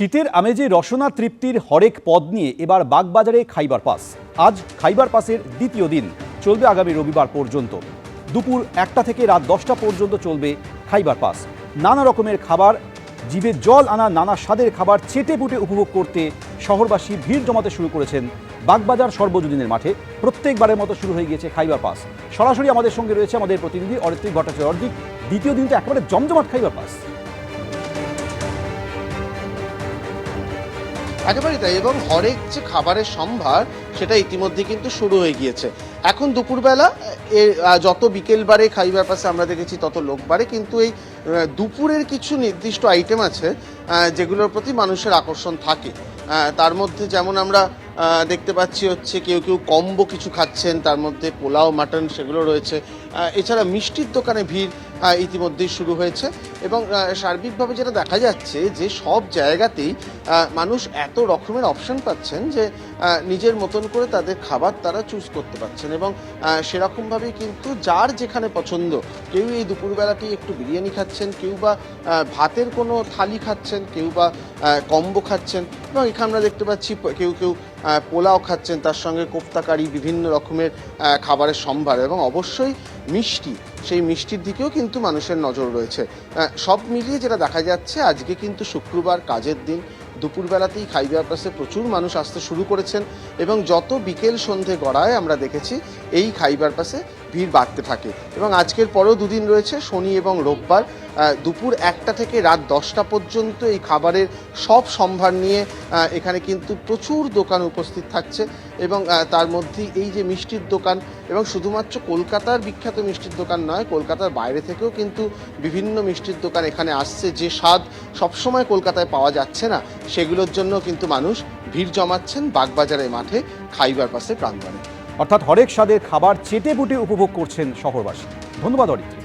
শীতের আমেজে রসনা তৃপ্তির হরেক পদ নিয়ে এবার বাগবাজারে খাইবার পাস। আজ খাইবার পাসের দ্বিতীয় দিন। চলবে আগামী রবিবার পর্যন্ত। দুপুর একটা থেকে রাত দশটা পর্যন্ত চলবে খাইবার পাস। নানা রকমের খাবার, জিভে জল আনা নানা স্বাদের খাবার চেটে পুটে উপভোগ করতে শহরবাসী ভিড় জমাতে শুরু করেছেন বাগবাজার সর্বজনীনের মাঠে। প্রত্যেকবারের মতো শুরু হয়ে গিয়েছে খাইবার পাস। সরাসরি আমাদের সঙ্গে রয়েছে আমাদের প্রতিনিধি অরিত্রিক ভট্টাচার্য। অর্দিক দ্বিতীয় দিনটা একেবারে জমজমাট খাইবার পাস। একেবারেই তাই এবং হরেক যে খাবারের সম্ভার সেটা ইতিমধ্যে কিন্তু শুরু হয়ে গিয়েছে। এখন দুপুরবেলা এ, যত বিকেলবারে খাইবার পাশে আমরা দেখেছি তত লোক বাড়ে কিন্তু এই দুপুরের কিছু নির্দিষ্ট আইটেম আছে যেগুলোর প্রতি মানুষের আকর্ষণ থাকে। তার মধ্যে যেমন আমরা দেখতে পাচ্ছি হচ্ছে কেউ কেউ কম্বো কিছু খাচ্ছেন তার মধ্যে পোলাও মাটন সেগুলো রয়েছে। এছাড়া মিষ্টির দোকানে ভিড় ইতিমধ্যেই শুরু হয়েছে এবং সার্বিকভাবে যেটা দেখা যাচ্ছে যে সব জায়গাতেই মানুষ এত রকমের অপশন পাচ্ছেন যে নিজের মতন করে তাদের খাবার তারা চুজ করতে পারছেন এবং সেরকমভাবেই কিন্তু যার যেখানে পছন্দ, কেউ এই দুপুরবেলাটি একটু বিরিয়ানি খাচ্ছেন, কেউ বা ভাতের কোনো থালি খাচ্ছেন, কেউ বা কম্বো খাচ্ছেন এবং এখানে আমরা দেখতে পাচ্ছি কেউ কেউ পোলাও খাচ্ছেন, তার সঙ্গে কোপ্তাকারি বিভিন্ন রকমের খাবারের সম্ভার এবং অবশ্যই মিষ্টি, সেই মিষ্টির দিকেও কিন্তু মানুষের নজর রয়েছে। সব মিলিয়ে যেটা দেখা যাচ্ছে, আজকে কিন্তু শুক্রবার কাজের দিন। দুপুরবেলাতেই খাইবার পাশে প্রচুর মানুষ আসতে শুরু করেছেন এবং যত বিকেল সন্ধে গড়ায় আমরা দেখেছি, এই খাইবার পাশে ভিড় বাড়তে থাকে। এবং আজকের পরেও দুদিন রয়েছে, শনি এবং রোববার। দুপুর একটা থেকে রাত দশটা পর্যন্ত এই খাবারের সব সম্ভার নিয়ে এখানে কিন্তু প্রচুর দোকান উপস্থিত থাকছে। এবং তার মধ্যে এই যে মিষ্টির দোকান এবং শুধুমাত্র কলকাতার বিখ্যাত মিষ্টির দোকান নয়, কলকাতার বাইরে থেকেও কিন্তু বিভিন্ন মিষ্টির দোকান এখানে আসছে। যে স্বাদ সবসময় কলকাতায় পাওয়া যাচ্ছে না, সেগুলোর জন্য কিন্তু মানুষ ভিড় জমাচ্ছেন বাগবাজারের মাঠে খাইবার পাশে প্রাঙ্গণে অর্থাৎ হরেক স্বাদের খাবার চেটে পুটে উপভোগ করছেন শহরবাসী। ধন্যবাদ অরিত্রিক